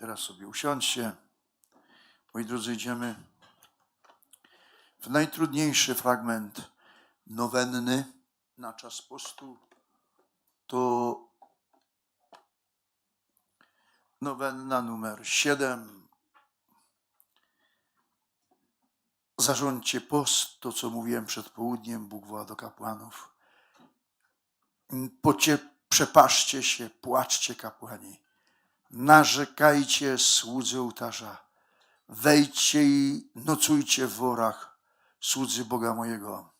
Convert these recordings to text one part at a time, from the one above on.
Teraz sobie usiądźcie. Moi drodzy, idziemy w najtrudniejszy fragment nowenny na czas postu. To nowenna numer 7. Zarządźcie post, to co mówiłem przed południem, Bóg woła do kapłanów. Pocie, przepaszcie się, płaczcie kapłani. Narzekajcie słudzy ołtarza. Wejdźcie i nocujcie w worach słudzy Boga mojego.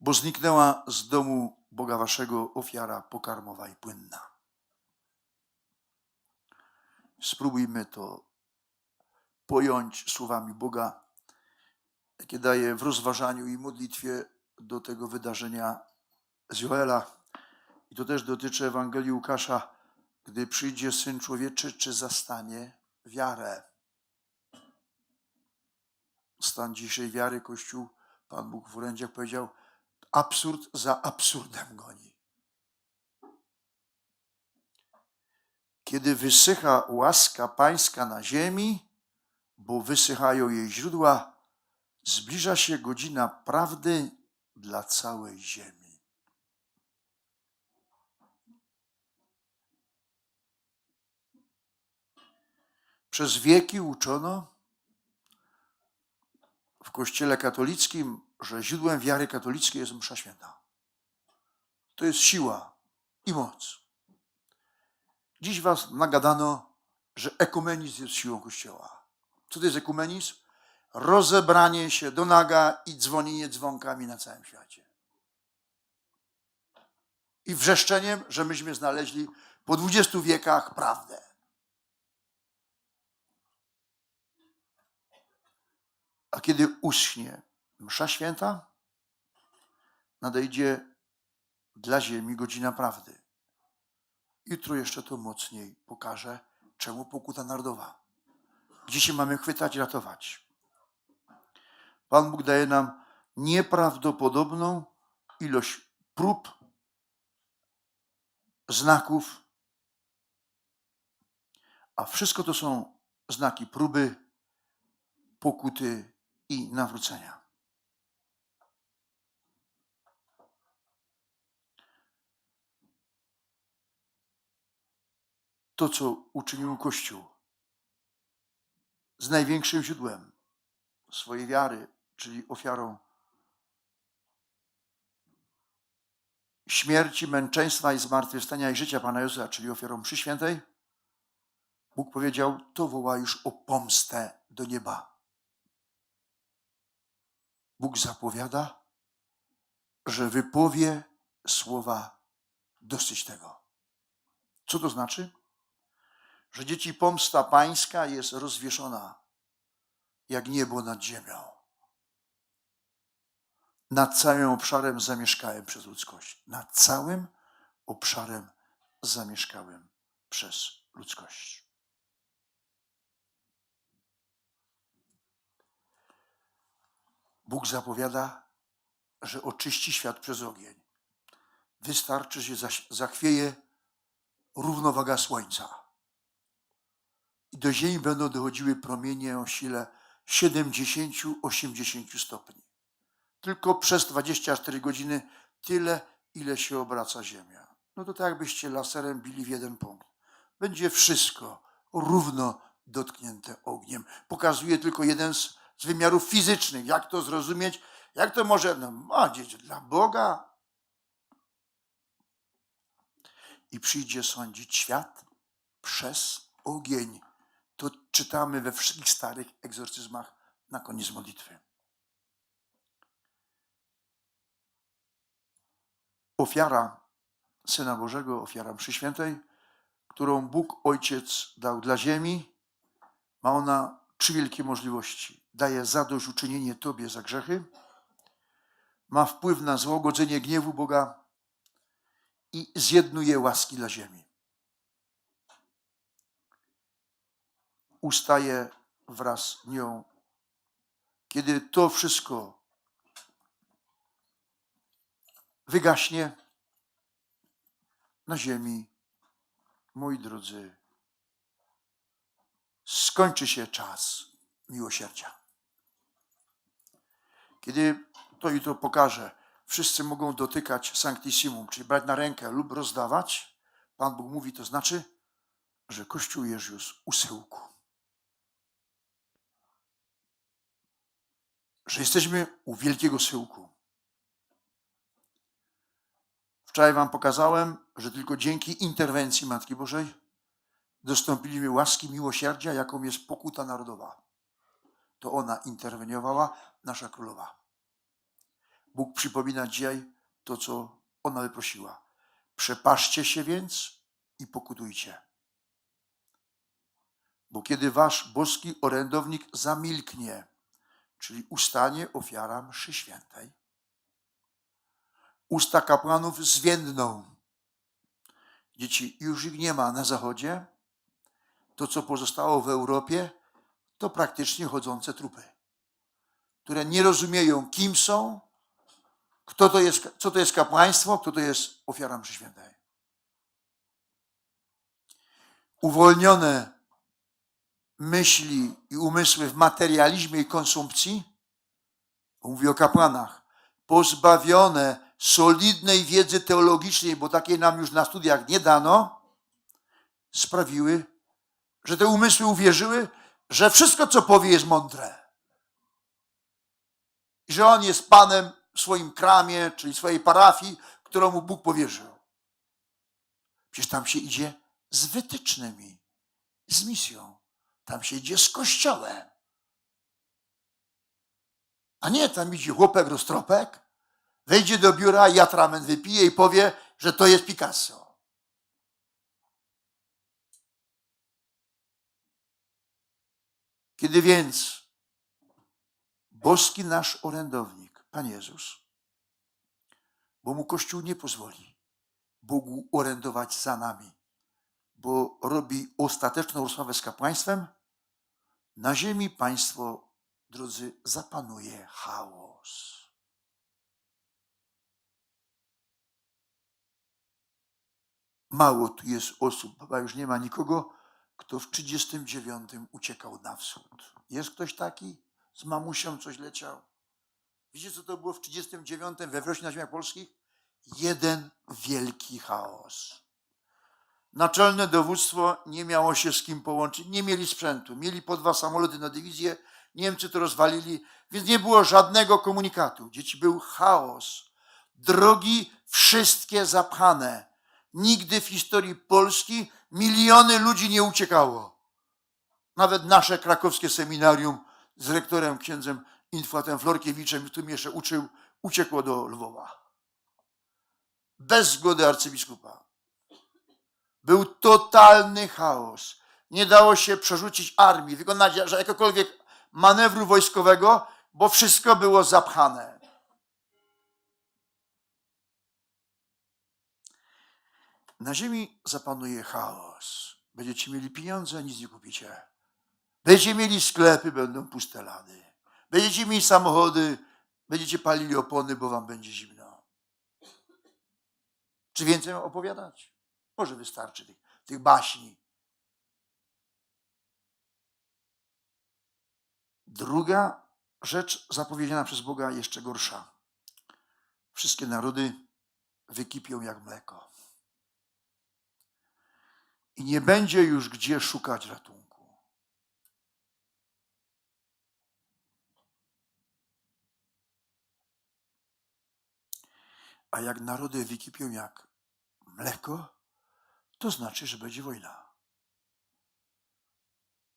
Bo zniknęła z domu Boga waszego ofiara pokarmowa i płynna. Spróbujmy to pojąć słowami Boga, jakie daje w rozważaniu i modlitwie do tego wydarzenia z Joela. I to też dotyczy Ewangelii Łukasza, gdy przyjdzie Syn Człowieczy, czy zastanie wiarę. Stan dzisiejszej wiary Kościół, Pan Bóg w orędziach powiedział, absurd za absurdem goni. Kiedy wysycha łaska pańska na ziemi, bo wysychają jej źródła, zbliża się godzina prawdy dla całej ziemi. Przez wieki uczono w Kościele katolickim, że źródłem wiary katolickiej jest msza święta. To jest siła i moc. Dziś was nagadano, że ekumenizm jest siłą Kościoła. Co to jest ekumenizm? Rozebranie się do naga i dzwonienie dzwonkami na całym świecie. I wrzeszczeniem, że myśmy znaleźli po 20 wiekach prawdę. A kiedy uschnie msza święta, nadejdzie dla ziemi godzina prawdy. Jutro jeszcze to mocniej pokażę, czemu pokuta narodowa. Gdzie się mamy chwytać ratować. Pan Bóg daje nam nieprawdopodobną ilość prób, znaków, a wszystko to są znaki próby, pokuty i nawrócenia. To, co uczynił Kościół z największym źródłem swojej wiary, czyli ofiarą śmierci, męczeństwa i zmartwychwstania i życia Pana Jezusa, czyli ofiarą przy świętej, Bóg powiedział, to woła już o pomstę do nieba. Bóg zapowiada, że wypowie słowa dosyć tego. Co to znaczy? Że dzieci pomsta pańska jest rozwieszona jak niebo nad ziemią. Nad całym obszarem zamieszkałem przez ludzkość. Nad całym obszarem zamieszkałem przez ludzkość. Bóg zapowiada, że oczyści świat przez ogień. Wystarczy, że zachwieje równowaga słońca. I do Ziemi będą dochodziły promienie o sile 70-80 stopni. Tylko przez 24 godziny tyle, ile się obraca Ziemia. No to tak jakbyście laserem bili w jeden punkt. Będzie wszystko równo dotknięte ogniem. Pokazuje tylko jeden z z wymiarów fizycznych. Jak to zrozumieć? Jak to może, no, a, dla Boga. I przyjdzie sądzić świat przez ogień. To czytamy we wszystkich starych egzorcyzmach na koniec modlitwy. Ofiara Syna Bożego, ofiara mszy świętej, którą Bóg Ojciec dał dla ziemi, ma ona trzy wielkie możliwości. Daje zadośćuczynienie Tobie za grzechy, ma wpływ na złagodzenie gniewu Boga i zjednuje łaski dla ziemi. Ustaje wraz z nią, kiedy to wszystko wygaśnie na ziemi, moi drodzy, skończy się czas miłosierdzia. Kiedy to jutro pokażę, wszyscy mogą dotykać sanctissimum, czyli brać na rękę lub rozdawać, Pan Bóg mówi, to znaczy, że Kościół jest już u syłku. Że jesteśmy u wielkiego syłku. Wczoraj Wam pokazałem, że tylko dzięki interwencji Matki Bożej dostąpiliśmy łaski miłosierdzia, jaką jest pokuta narodowa. To ona interweniowała, nasza królowa. Bóg przypomina dzisiaj to, co ona wyprosiła. Przepaszcie się więc i pokutujcie. Bo kiedy wasz boski orędownik zamilknie, czyli ustanie ofiara mszy świętej, usta kapłanów zwiędną. Dzieci, już ich nie ma na zachodzie. To, co pozostało w Europie, to praktycznie chodzące trupy, które nie rozumieją, kim są, kto to jest, co to jest kapłaństwo, kto to jest ofiara mszy świętej. Uwolnione myśli i umysły w materializmie i konsumpcji, mówi o kapłanach, pozbawione solidnej wiedzy teologicznej, bo takiej nam już na studiach nie dano, sprawiły, że te umysły uwierzyły, że wszystko, co powie, jest mądre. I że on jest panem w swoim kramie, czyli swojej parafii, którą mu Bóg powierzył. Przecież tam się idzie z wytycznymi, z misją. Tam się idzie z kościołem. A nie, tam idzie chłopek roztropek, wejdzie do biura i atrament wypije i powie, że to jest Picasso. Kiedy więc boski nasz orędownik, Pan Jezus, bo mu Kościół nie pozwoli Bogu orędować za nami, bo robi ostateczną rozmowę z kapłaństwem, na ziemi państwo, drodzy, zapanuje chaos. Mało tu jest osób, chyba już nie ma nikogo, kto w 39 uciekał na wschód. Jest ktoś taki? Z mamusią coś leciał? Wiecie, co to było w 39 we wrześniu na ziemiach polskich? Jeden wielki chaos. Naczelne dowództwo nie miało się z kim połączyć, nie mieli sprzętu, mieli po dwa samoloty na dywizję, Niemcy to rozwalili, więc nie było żadnego komunikatu. Dzieci był chaos. Drogi wszystkie zapchane. Nigdy w historii Polski miliony ludzi nie uciekało. Nawet nasze krakowskie seminarium z rektorem księdzem Inflatem Florkiewiczem, który jeszcze uczył, uciekło do Lwowa. Bez zgody arcybiskupa. Był totalny chaos. Nie dało się przerzucić armii, wykonać jakiegokolwiek manewru wojskowego, bo wszystko było zapchane. Na ziemi zapanuje chaos. Będziecie mieli pieniądze, nic nie kupicie. Będziecie mieli sklepy, będą puste lady. Będziecie mieli samochody, będziecie palili opony, bo wam będzie zimno. Czy więcej mam opowiadać? Może wystarczy tych, tych baśni. Druga rzecz zapowiedziana przez Boga jeszcze gorsza. Wszystkie narody wykipią jak mleko. I nie będzie już gdzie szukać ratunku. A jak narody wykipią jak mleko, to znaczy, że będzie wojna.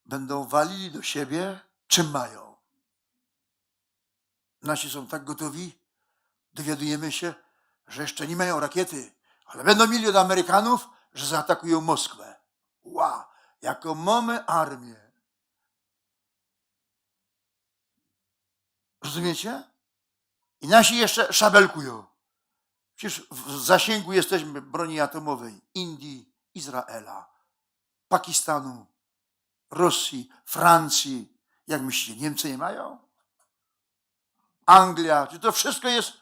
Będą walili do siebie, czym mają. Nasi są tak gotowi, dowiadujemy się, że jeszcze nie mają rakiety, ale będą mieli od Amerykanów, że zaatakują Moskwę. Ła, jaką mamy armię. Rozumiecie? I nasi jeszcze szabelkują. Przecież w zasięgu jesteśmy broni atomowej Indii, Izraela, Pakistanu, Rosji, Francji. Jak myślicie, Niemcy nie mają? Anglia, czy to wszystko jest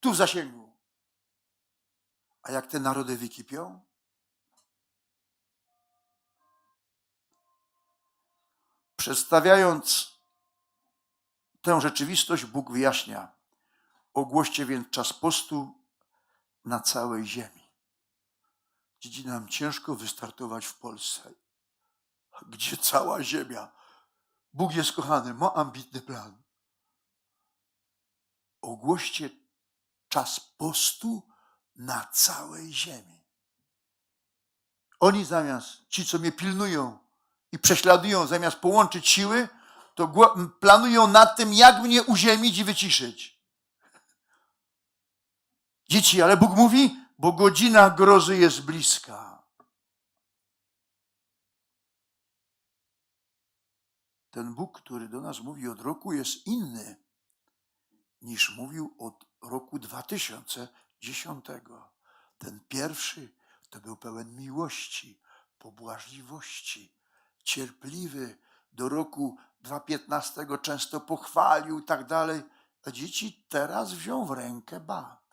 tu w zasięgu. A jak te narody wykipią? Przedstawiając tę rzeczywistość, Bóg wyjaśnia. Ogłoście więc czas postu na całej ziemi. Dzieci nam ciężko wystartować w Polsce, gdzie cała ziemia. Bóg jest kochany, ma ambitny plan. Ogłoście czas postu na całej ziemi. Oni zamiast, ci co mnie pilnują i prześladują, zamiast połączyć siły, to planują nad tym, jak mnie uziemić i wyciszyć. Dzieci, ale Bóg mówi, bo godzina grozy jest bliska. Ten Bóg, który do nas mówi od roku, jest inny niż mówił od roku 2010. Ten pierwszy to był pełen miłości, pobłażliwości, cierpliwy. Do roku 2015 często pochwalił i tak dalej. A dzieci teraz wziął w rękę bat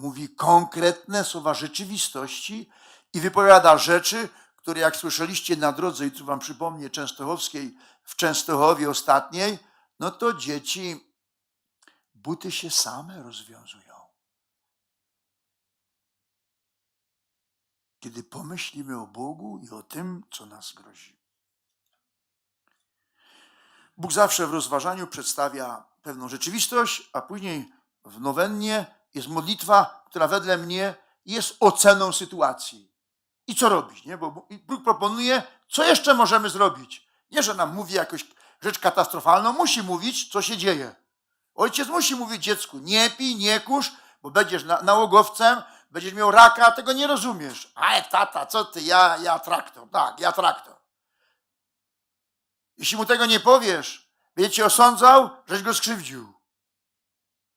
mówi konkretne słowa rzeczywistości i wypowiada rzeczy, które jak słyszeliście na drodze, i tu wam przypomnę, Częstochowskiej, w Częstochowie ostatniej, no to dzieci, buty się same rozwiązują. Kiedy pomyślimy o Bogu i o tym, co nas grozi. Bóg zawsze w rozważaniu przedstawia pewną rzeczywistość, a później w nowennie jest modlitwa, która wedle mnie jest oceną sytuacji. I co robić? Nie? Bo Bóg proponuje, co jeszcze możemy zrobić. Nie, że nam mówi jakąś rzecz katastrofalną, musi mówić, co się dzieje. Ojciec musi mówić dziecku, nie pij, nie kurz, bo będziesz na, nałogowcem, będziesz miał raka, a tego nie rozumiesz. A tata, co ty, ja, ja traktor, tak, ja traktor. Jeśli mu tego nie powiesz, będzie cię osądzał, żeś go skrzywdził.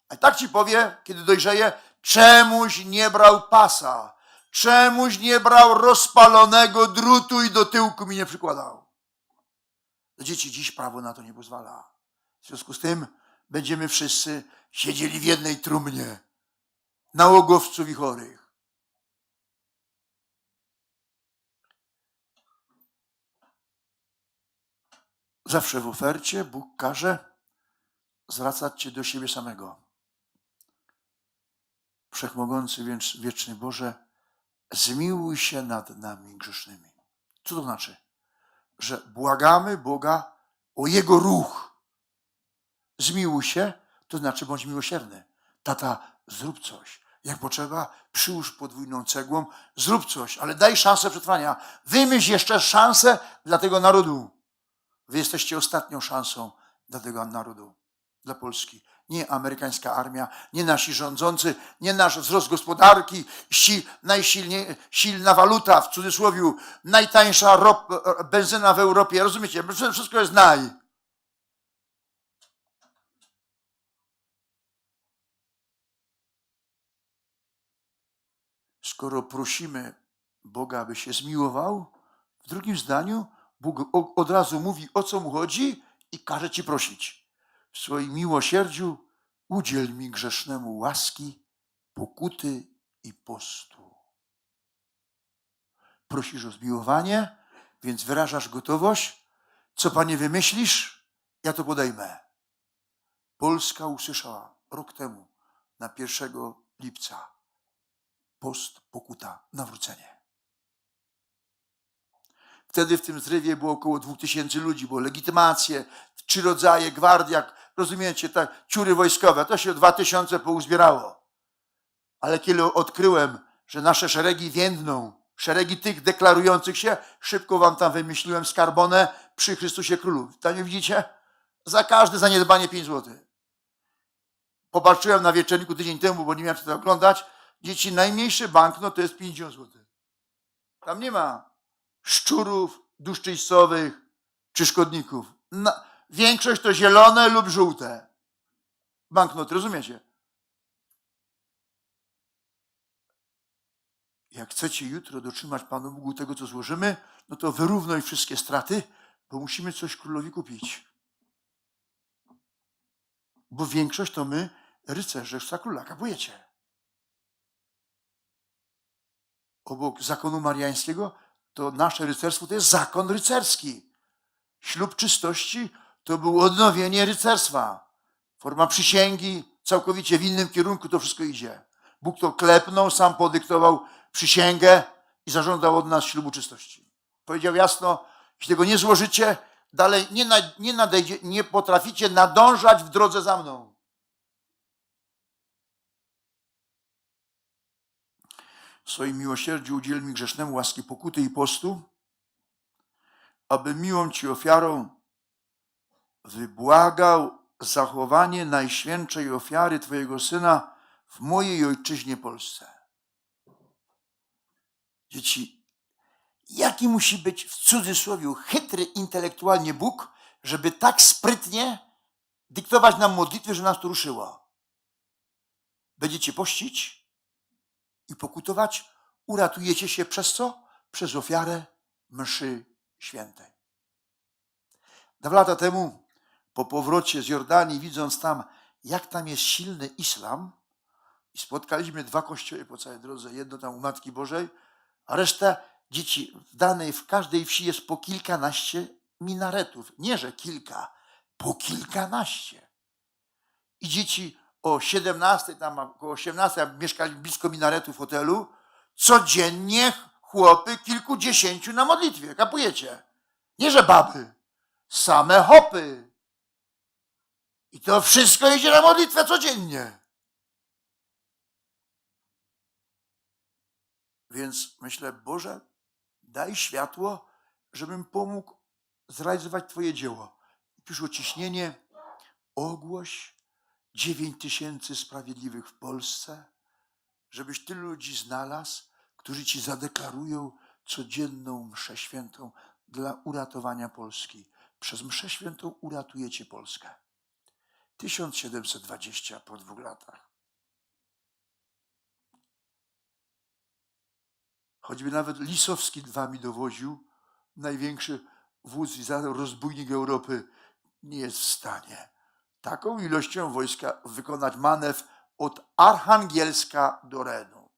A tak ci powie, kiedy dojrzeje, czemuś nie brał pasa, czemuś nie brał rozpalonego drutu i do tyłku mi nie przykładał. Dzieci dziś prawo na to nie pozwala. W związku z tym będziemy wszyscy siedzieli w jednej trumnie nałogowców i chorych. Zawsze w ofercie Bóg każe zwracać się do siebie samego. Wszechmogący, więc wieczny Boże, zmiłuj się nad nami grzesznymi. Co to znaczy? Że błagamy Boga o Jego ruch. Zmiłuj się, to znaczy bądź miłosierny. Tata, zrób coś. Jak potrzeba, przyłóż podwójną cegłą, zrób coś, ale daj szansę przetrwania. Wymyśl jeszcze szansę dla tego narodu. Wy jesteście ostatnią szansą dla tego narodu, dla Polski nie amerykańska armia, nie nasi rządzący, nie nasz wzrost gospodarki, si, silna waluta, w cudzysłowie, najtańsza rop, benzyna w Europie. Rozumiecie? Wszystko jest naj. Skoro prosimy Boga, aby się zmiłował, w drugim zdaniu Bóg od razu mówi, o co mu chodzi i każe ci prosić w swoim miłosierdziu udziel mi grzesznemu łaski, pokuty i postu. Prosisz o zmiłowanie, więc wyrażasz gotowość. Co panie wymyślisz, ja to podejmę. Polska usłyszała rok temu, na 1 lipca, post, pokuta, nawrócenie. Wtedy w tym zrywie było około 2000 ludzi, było legitymacje, trzy rodzaje, gwardia, rozumiecie, tak, ciury wojskowe, to się 2000 pouzbierało. Ale kiedy odkryłem, że nasze szeregi więdną, szeregi tych deklarujących się, szybko wam tam wymyśliłem skarbonę przy Chrystusie Królu. Tam nie widzicie? Za każde zaniedbanie 5 zł. Popatrzyłem na wieczorniku tydzień temu, bo nie miałem co oglądać. Dzieci, najmniejszy banknot to jest 50 zł. Tam nie ma szczurów, dusz czyścowych czy szkodników. Większość to zielone lub żółte. Banknoty, rozumiecie? Jak chcecie jutro dotrzymać Panu Bogu tego, co złożymy, no to wyrównuj wszystkie straty, bo musimy coś królowi kupić. Bo większość to my, rycerze króla, kapujecie. Obok zakonu mariańskiego to nasze rycerstwo to jest zakon rycerski. Ślub czystości to było odnowienie rycerstwa. Forma przysięgi, całkowicie w innym kierunku to wszystko idzie. Bóg to klepnął, sam podyktował przysięgę i zażądał od nas ślubu czystości. Powiedział jasno, jeśli tego nie złożycie, dalej nie, na, nie nadejdzie, nie potraficie nadążać w drodze za mną. W swoim miłosierdziu udziel mi grzesznemu łaski pokuty i postu, aby miłą Ci ofiarą wybłagał zachowanie najświętszej ofiary Twojego Syna w mojej ojczyźnie Polsce. Dzieci, jaki musi być w cudzysłowie chytry intelektualnie Bóg, żeby tak sprytnie dyktować nam modlitwę, że nas to ruszyło? Będziecie pościć i pokutować, uratujecie się przez co? Przez ofiarę mszy świętej. Dwa lata temu, po powrocie z Jordanii, widząc tam, jak tam jest silny islam, i spotkaliśmy dwa kościoły po całej drodze, jedno tam u Matki Bożej, a reszta dzieci w danej, w każdej wsi jest po kilkanaście minaretów. Nie, że kilka, po kilkanaście. I dzieci o 17, tam około 18, mieszkali blisko minaretu w hotelu, codziennie chłopy kilkudziesięciu na modlitwie, kapujecie? Nie, że baby, same hopy. I to wszystko idzie na modlitwę codziennie. Więc myślę, Boże, daj światło, żebym pomógł zrealizować Twoje dzieło. I Przyszło ciśnienie, ogłoś 9 tysięcy sprawiedliwych w Polsce, żebyś tylu ludzi znalazł, którzy Ci zadeklarują codzienną mszę świętą dla uratowania Polski. Przez mszę świętą uratujecie Polskę. 1720 po dwóch latach. Choćby nawet Lisowski dwami dowoził, największy wódz i rozbójnik Europy nie jest w stanie taką ilością wojska wykonać manewr od Archangielska do Renu.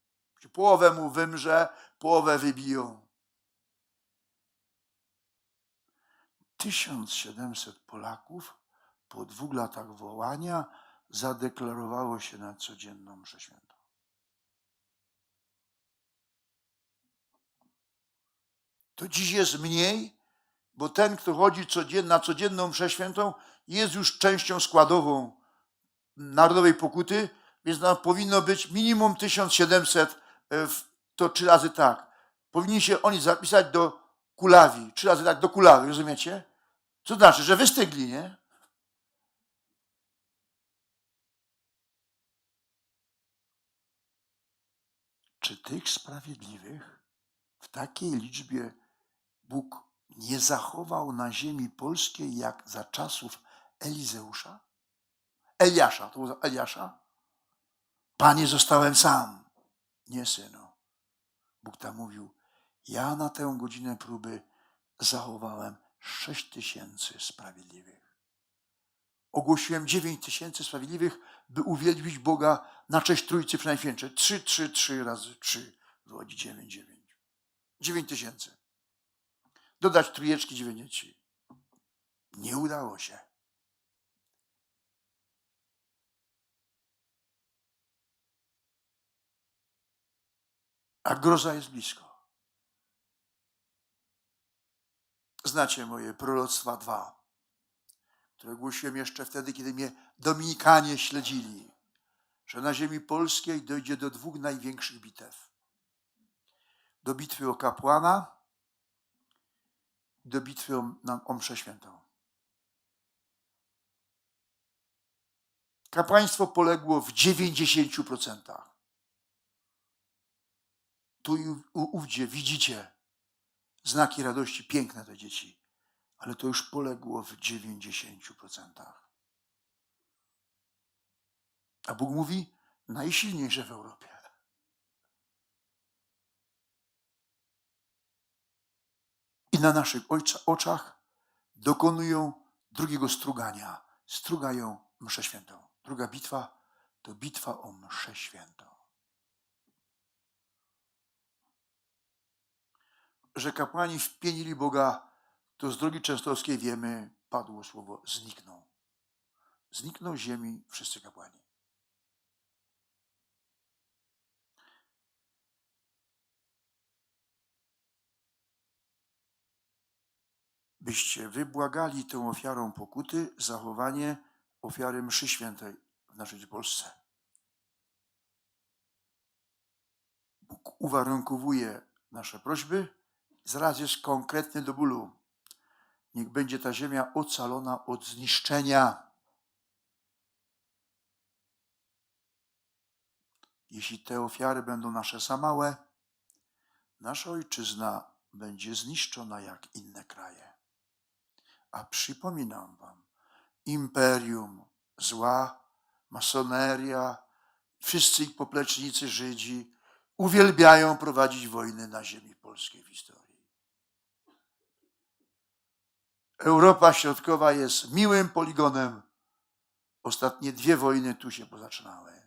Połowę mu wymrze, połowę wybiją. 1700 Polaków po dwóch latach wołania zadeklarowało się na codzienną mszę świętą. To dziś jest mniej, bo ten, kto chodzi codzien, na codzienną mszę świętą, jest już częścią składową narodowej pokuty, więc nam powinno być minimum 1700, e, to trzy razy tak. Powinni się oni zapisać do kulawi, trzy razy tak do kulawi, rozumiecie? Co znaczy, że wystygli, nie? Czy tych sprawiedliwych w takiej liczbie Bóg nie zachował na ziemi polskiej jak za czasów Elizeusza? Eliasza, to było Eliasza? Panie, zostałem sam. Nie, synu. Bóg tam mówił, ja na tę godzinę próby zachowałem sześć tysięcy sprawiedliwych. Ogłosiłem dziewięć tysięcy sprawiedliwych, by uwielbić Boga na cześć Trójcy Przenajświętszej. Trzy, trzy, trzy razy trzy wychodzi dziewięć, dziewięć. Dziewięć tysięcy. Dodać trójeczki dziewięć. Nie udało się. A groza jest blisko. Znacie moje proroctwa dwa, które głosiłem jeszcze wtedy, kiedy mnie Dominikanie śledzili, że na ziemi polskiej dojdzie do dwóch największych bitew. Do bitwy o kapłana, do bitwy o, o mszę świętą. Kapłaństwo poległo w 90%. Tu i ówdzie widzicie znaki radości, piękne to dzieci, ale to już poległo w 90%. A Bóg mówi, najsilniejsze w Europie. I na naszych oczach dokonują drugiego strugania. Strugają mszę świętą. Druga bitwa to bitwa o mszę świętą. Że kapłani wpienili Boga to z drogi częstochowskiej wiemy, padło słowo znikną. Znikną z ziemi wszyscy kapłani. Byście wybłagali tę ofiarą pokuty zachowanie ofiary mszy świętej w naszej Polsce. Bóg uwarunkowuje nasze prośby, zaraz jest konkretny do bólu. Niech będzie ta ziemia ocalona od zniszczenia. Jeśli te ofiary będą nasze za małe, nasza ojczyzna będzie zniszczona jak inne kraje. A przypominam wam, imperium zła, masoneria, wszyscy ich poplecznicy Żydzi uwielbiają prowadzić wojny na ziemi polskiej w historii. Europa Środkowa jest miłym poligonem. Ostatnie dwie wojny tu się pozaczynały.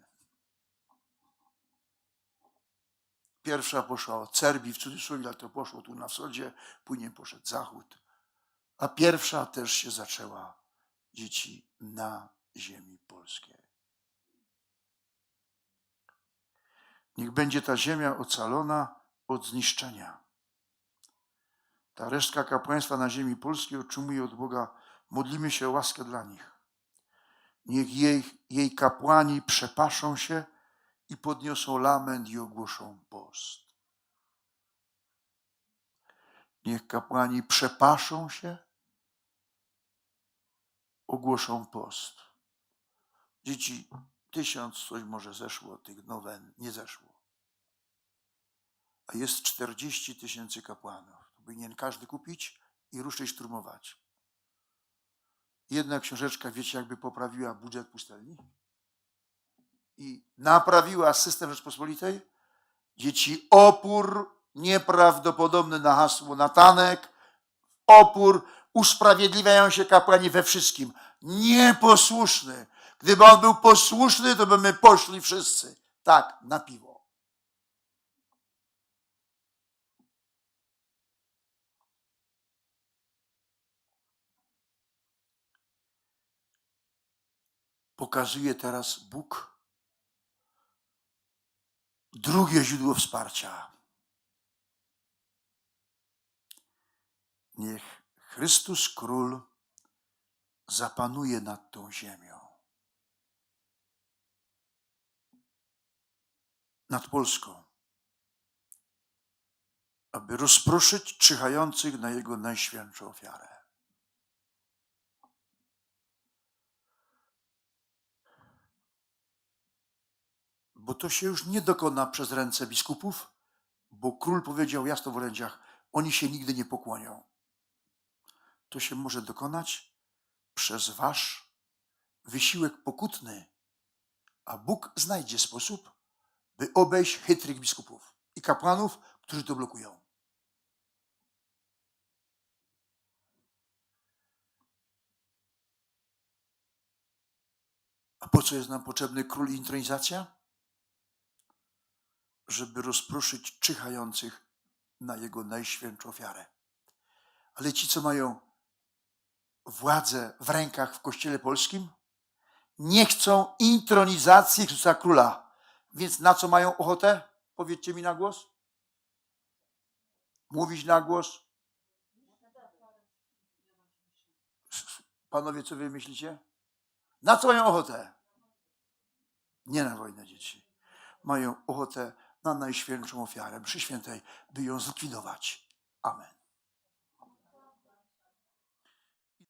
Pierwsza poszła od Serbii, w cudzysłowie, ale to poszło tu na wschodzie, później poszedł zachód. A pierwsza też się zaczęła, dzieci, na ziemi polskiej. Niech będzie ta ziemia ocalona od zniszczenia. Ta resztka kapłaństwa na ziemi polskiej otrzymuje od Boga, modlimy się o łaskę dla nich. Niech jej, jej kapłani przepaszą się i podniosą lament i ogłoszą post. Niech kapłani przepaszą się, ogłoszą post. Dzieci, tysiąc coś może zeszło, tych nowen nie zeszło. A jest 40 tysięcy kapłanów. Powinien każdy kupić i ruszyć szturmować. Jedna książeczka, wiecie, jakby poprawiła budżet pustelni? i naprawiła system Rzeczpospolitej, dzieci opór nieprawdopodobny na hasło Natanek, opór usprawiedliwiają się kapłani we wszystkim. Nieposłuszny. Gdyby on był posłuszny, to by my poszli wszyscy. Tak, na piwo. Pokazuje teraz Bóg drugie źródło wsparcia. Niech Chrystus Król zapanuje nad tą ziemią. Nad Polską. Aby rozproszyć czyhających na Jego najświętszą ofiarę. Bo to się już nie dokona przez ręce biskupów, bo król powiedział jasno w orędziach, oni się nigdy nie pokłonią. To się może dokonać przez wasz wysiłek pokutny, a Bóg znajdzie sposób, by obejść chytrych biskupów i kapłanów, którzy to blokują. A po co jest nam potrzebny król i intronizacja? Żeby rozproszyć czyhających na Jego najświętszą ofiarę. Ale ci, co mają władzę w rękach w Kościele Polskim, nie chcą intronizacji Chrystusa Króla. Więc na co mają ochotę? Powiedzcie mi na głos. Mówić na głos. Panowie, co wy myślicie? Na co mają ochotę? Nie na wojnę dzieci. Mają ochotę na najświętszą ofiarę przy świętej, by ją zlikwidować. Amen.